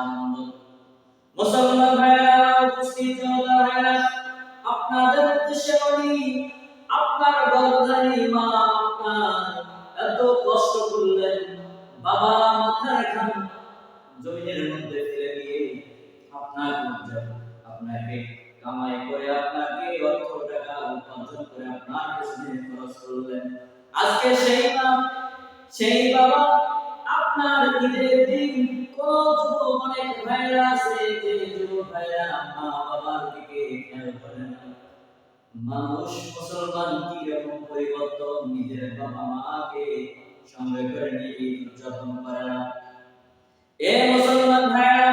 আনন্দ মুসলমান ভাইরা উপস্থিত ভাইরা আপনাদের উদ্দেশ্যে বলি, আপনার গর্ভধারী মা আপনার এত কষ্ট করলেন, বাবা মাথার ঘাম জমিনের মধ্যে ফেলে দিয়ে আপনার আপনাকে কামাই করে আপনাকে অর্থ টাকা উপার্জন করে আপনার পেছনে খরচ করলেন। আজকে সেই মা সেই বাবা আপনার ঈদের দিন যুবক অনেক ভাইরা যে মানুষ মুসলমান কি রকম পরিবর্তন নিজের বাবা মাকে সঙ্গে করে নিয়ে উদযাপন করে না। এ মুসলমান ভাইরা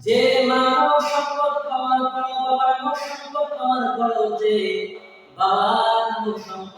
যে মানব সম্পদ পাওয়ার পর বাবার সম্পদ পাওয়ার পর যে বাবার সম্পদ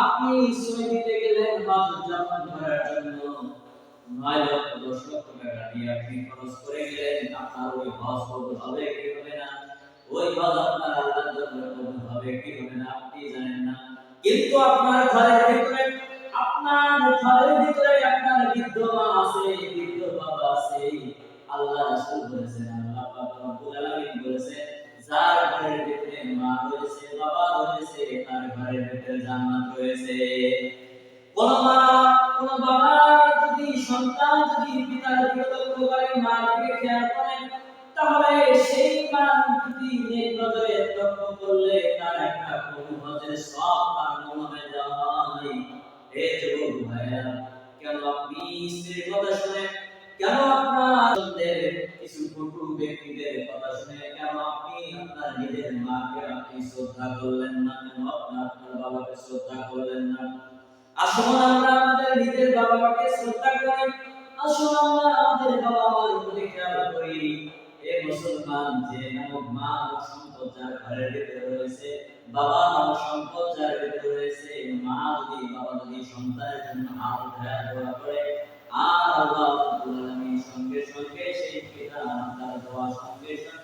আপনি সময় দিতে গেলেন হজ উদযাপন ধরার জন্য নয় লক্ষ, দশ লক্ষ টাকা দিয়ে আপনি খরচ করে গেলেন। আপনার ওই হজ কবুল হবে কি হবে না? ওই হজ আপনার আল্লাহর জন্য কবুল হবে কি হবে না? আপনি জানেন না। কিন্তু আপনার ঘরের ভিতরে ভিতরে জান্নাত রয়েছে। কোন বাবা যদি, সন্তান যদি পিতার দিকে করে, মার দিকে খেয়াল করে, তাহলে সেই মা যদি নেক নজরে লক্ষ্য করলে তার একটা কবুল সব তার মনে যায় হে যুবক ভাইয়া কেন আপনি স্ত্রীর কথা শুনে, কেন আপনার কিছু কটু আপনার নিজের মাকে আপনি শ্রদ্ধা করলেন না কেন? আপনার বাবাকে শ্রদ্ধা করলেন না? আসুন আমরা আমাদের নিজের বাবা মাকে শ্রদ্ধা করি। আসুন আমরা আমাদের বাবা মার প্রতি খেয়াল করি। এ মুসলমান, যে নামক মা সম্পদ যার ঘরের ভিতরে রয়েছে, বাবা নামক সম্পদ যার ভিতরে রয়েছে, মা যদি, বাবা যদি সন্তানের জন্য হাত উঠায়, দোয়া করে, আর আল্লাহ সঙ্গে সঙ্গে সেই পিতা মাতার দোয়া সঙ্গে সঙ্গে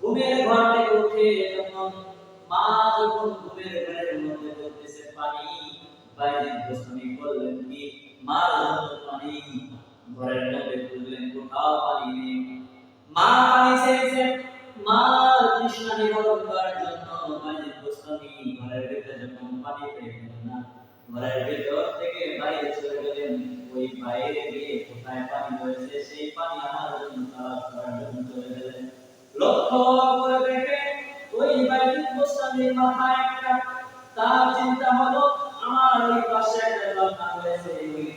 ঘুমের ঘর থেকে উঠে যখন মা যখন ঘুমের ঘরের মধ্যে বলতেছে পানি বাইরে গোস্বামী বললেন কি? মার জন্য পানি ঘরের মধ্যে খুঁজলেন কোথাও পানি নেই। মা পানি চেয়েছে। মার তৃষ্ণা নিবারণ করার জন্য বাইরে গোস্বামী ঘরের ভিতরে যখন পানি পেলেন না, ঘরের ভিতর থেকে বাইরে চলে গেলেন। ওই বাইরে গিয়ে কোথায় পানি রয়েছে, সেই পানি আমার জন্য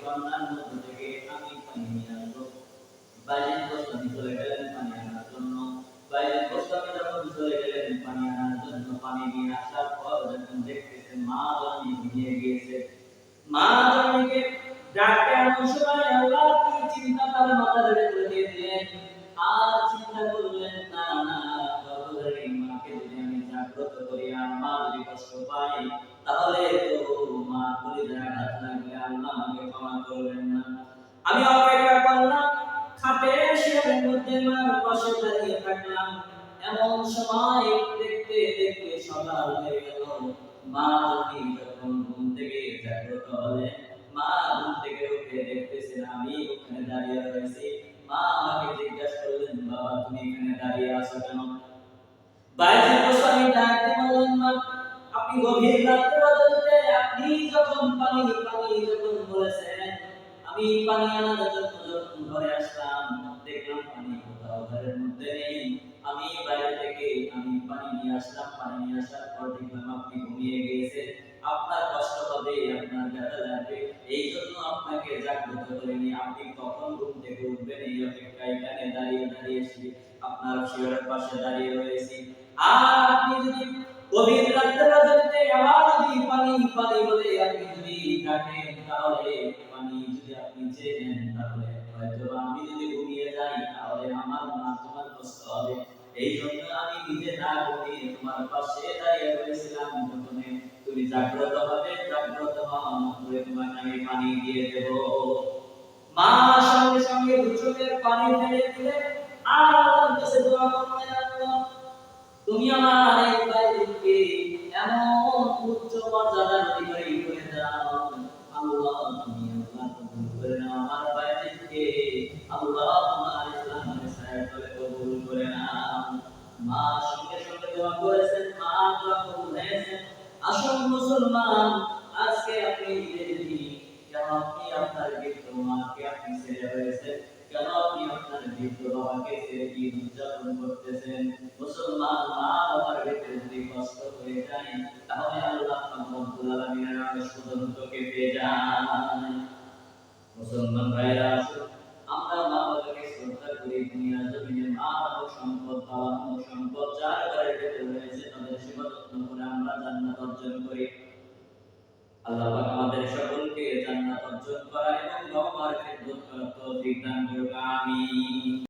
ওই ঝর্ণার থেকে আমি পানি নিয়ে আসব। বাইরে গোস্বামী চলে গেলেন পানি আনার জন্য। বাইরে গোস্বামী যখন চলে গেলেন পানি আনার জন্য, পানি নিয়ে আসার পর যখন দেখতেছেন মা জননী ঘুমিয়ে গিয়েছে। মা জননীকে ডাকতে এমন আল্লাহ কি চিন্তা তার মাথার ভেতরে দিয়ে দিলেন? আর চিন্তা করলেন তাহলে তো মা কলিজায় আঘাত লাগলে আল্লাহ আমাকে ক্ষমা করবেন না। আমি অপেক্ষা করলাম, খাটে শিয়ারের মধ্যে মার পাশে দাঁড়িয়ে থাকলাম। এমন সময় দেখতে দেখতে সকাল হয়ে গেল। মা যদি যখন ঘুম থেকে জাগ্রত হলেন মা ঘুম থেকে উঠে দেখতেছেন আমি ওখানে দাঁড়িয়ে রয়েছি। মা আমাকে জিজ্ঞাসা করলেন, বাবা, তুমি এখানে দাঁড়িয়ে আছো কেন? আপনি গভীর রাতে বাজাতে আপনি যখন পানি পানি যখন বলেছেন, আমি পানি আনার জন্য যখন ঘরে আসলাম, দেখলাম পানি কোথাও ঘরের মধ্যে নেই। আমি বাইরে থেকে আমি পানি নিয়ে আসলাম, পানি নিয়ে আসার পর দেখলাম আপনি ঘুমিয়ে গিয়েছে আপনার কষ্ট হবে, আপনার ব্যথা লাগবে। এই জন্য আপনাকে জাগ্রত করিনি আপনি কখন ঘুম থেকে উঠবেন এই অপেক্ষায় এখানে দাঁড়িয়ে দাঁড়িয়ে আপনার শিওরের পাশে দাঁড়িয়ে রয়েছি। আর আপনি যদি গভীর রাত্রে রাজনীতি আবার যদি পানি পানি বলে আপনি যদি ডাকেন, তাহলে পানি যদি আপনি চেয়ে নেন, তাহলে হয়তো আমি যদি ঘুমিয়ে যাই, তাহলে আমার না তোমার কষ্ট হবে। এই জন্য আমি নিজে না ঘুমিয়ে তোমার পাশে দাঁড়িয়ে রয়েছিলাম। প্রথমে তুমি জাগ্রত হবে, জাগ্রত হওয়া মাত্রই তোমাকে আমি পানি দিয়ে দেব। মা সঙ্গে সঙ্গে দু চোখের পানি ফেলে দিলে আর আল্লাহর কাছে দোয়া করলেন আল্লাহ তুমি আমার এই ভাইকে এমন উচ্চ মর্যাদার অধিকারী করে দাও আল্লাহ, তুমি আল্লাহ কবুল করে নাও। আমার ভাইকে আল্লাহ তোমার ইসলামের সাহেব করে কবুল করে নাও। মা সঙ্গে সঙ্গে দোয়া করেছেন, মা দোয়া কবুল হয়েছে। আসল মুসলমান, আজকে আপনি দেখি কেন আপনি আপনার বৃদ্ধ মাকে আপনি ছেড়ে হয়েছে কেন আপনি আপনার বৃদ্ধ বাবাকে ছেড়ে কি উদযাপন করতেছেন মুসলমান মা বাবার ভিতরে যদি কষ্ট হয়ে যায় তাহলে আল্লাহ রব্বুল আলামিনের নামে সুদন্তকে পেয়ে যায় মুসলমান ভাইরা আসুন আমরা মা বাবাকে শ্রদ্ধা করি দুনিয়ার জমিনে মা বাবা সম্পদ বাবা সম্পদ যার ঘরের ভিতরে রয়েছে তাদের সেবা যত্ন করে আমরা জান্নাত অর্জন করি আল্লাহ আমাদের সকলকে জান্নাত অর্জন করা এবং বাবা মার খেদমত করার তৌফিক আমিন।